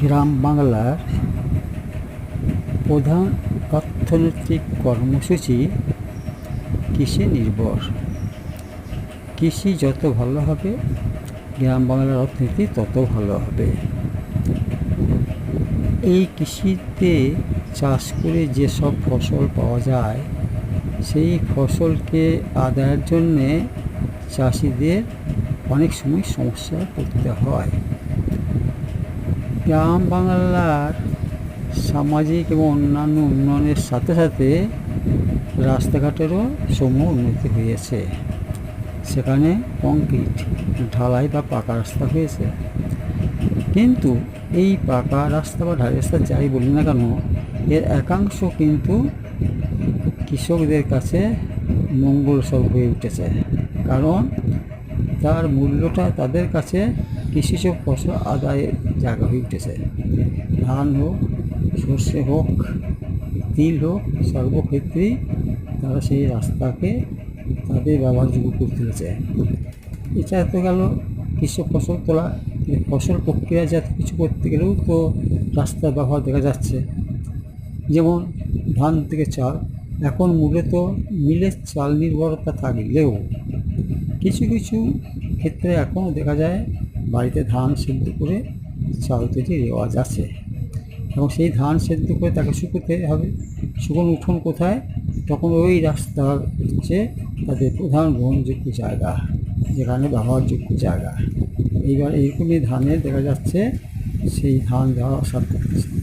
গ্রাম বাংলার প্রধান অর্থনৈতিক কর্মসূচি কৃষি নির্ভর। কৃষি যত ভালো হবে, গ্রাম বাংলার অর্থনীতি তত ভালো হবে। এই কৃষিতে চাষ করে যেসব ফসল পাওয়া যায়, সেই ফসলকে আদায়ের জন্যে চাষিদের অনেক সময় সমস্যায় পড়তে হয়। গ্রাম বাংলার সামাজিক এবং অন্যান্য উন্নয়নের সাথে সাথে রাস্তাঘাটেরও সমূহ উন্নতি হয়েছে। সেখানে কংক্রিট, ঢালাই বা পাকা রাস্তা হয়েছে। কিন্তু এই পাকা রাস্তা বা ঢালাই রাস্তা যাই বলি না কেন, এর একাংশ কিন্তু কৃষকদের কাছে মঙ্গলস্বরূপ হয়ে উঠেছে। কারণ তার মূল্যটা তাদের কাছে কৃষিজ ফসল আদায়ের জায়গা হয়ে উঠেছে। ধান হোক, সর্ষে হোক, তিল হোক, সর্বক্ষেত্রেই তারা সেই রাস্তাকে তাদের ব্যবহারযোগ্য করে তুলেছে এছাড়া তো গেল কৃষক ফসল তোলা ফসল প্রক্রিয়াজাত কিছু করতে গেলেও তো রাস্তার ব্যবহার দেখা যাচ্ছে। যেমন ধান থেকে চাল, এখন মূলত মিলের চাল নির্ভরতা থাকলেও কিছু কিছু ক্ষেত্রে এখনও দেখা যায় বাড়িতে ধান সেদ্ধ করে চাল যে রেওয়াজ আছে এবং সেই ধান সেদ্ধ করে তাকে শুকোতে হবে, শুকনো উঠোন কোথায়? তখন ওই রাস্তা হচ্ছে তাদের প্রধান গ্রহণযোগ্য জায়গা, যেখানে ব্যবহারযোগ্য জায়গা। এইবার এইরকমই ধানের দেখা যাচ্ছে, সেই ধান দেওয়া সাথে